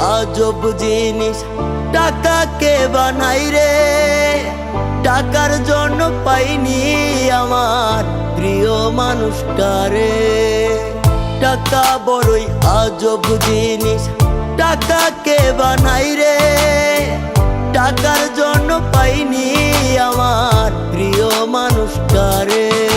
আজব জিনিস। টাকাকে বানাই রে? টাকার জন্য পাইনি আমার প্রিয় মানুষটারে টাকা বড়ই আজব জিনিস। টাকাকে বানাই রে? টাকার জন্য পাইনি আমার প্রিয় মানুষটারে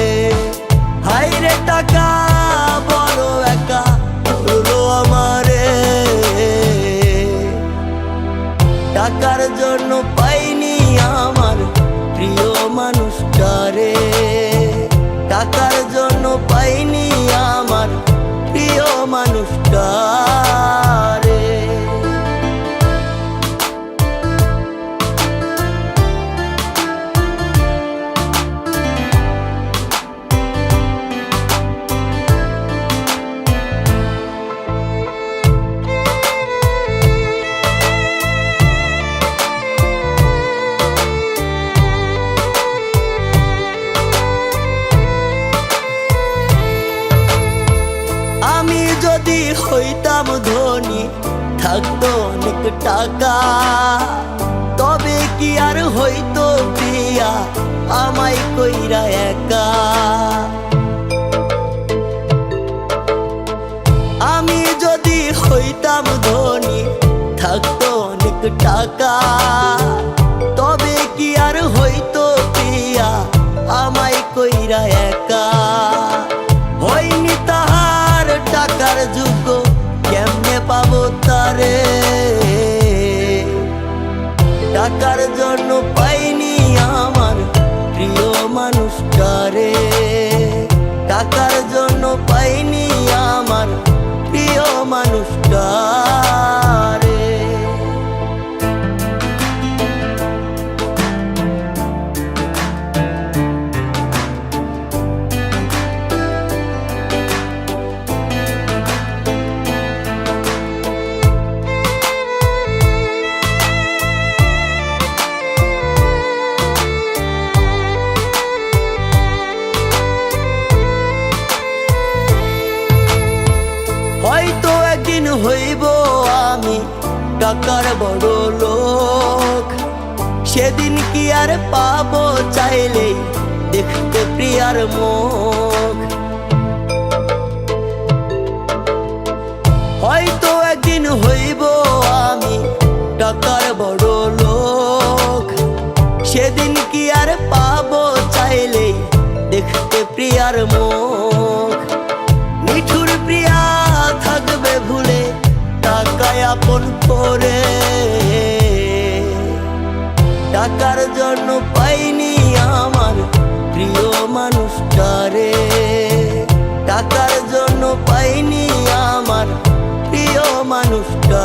যদি হইতাম ধনী, থাকতো অনেক টাকা। তবে কি আর হইতো প্রিয়া আমায় কইরা একা। আমি যদি হইতাম ধনী, থাকতো অনেক টাকা। তবে কি আর হইতো প্রিয়া আমায় কইরা টাকার যুগ, কেমনে পাবো তারে? টাকার জন্য পাইনি আমার প্রিয় মানুষ মানুষটারে। টাকার জন্য পাইনি আমার প্রিয় মানুষটারে। একদিন হইব আমি টাকার বড় লোক। সেদিন কি আর পাবো চাইলে দেখতে প্রিয়ার মুখ। হয়তো একদিন হইব আমি টাকার বড় লোক। সেদিন কি আর পাবো চাইলে দেখতে প্রিয়ার মুখ। নিঠুর প্রিয়া আপন করে টাকার জন্য পাইনি আমার প্রিয় মানুষটারে টাকার জন্য পাইনি আমার প্রিয় মানুষটা।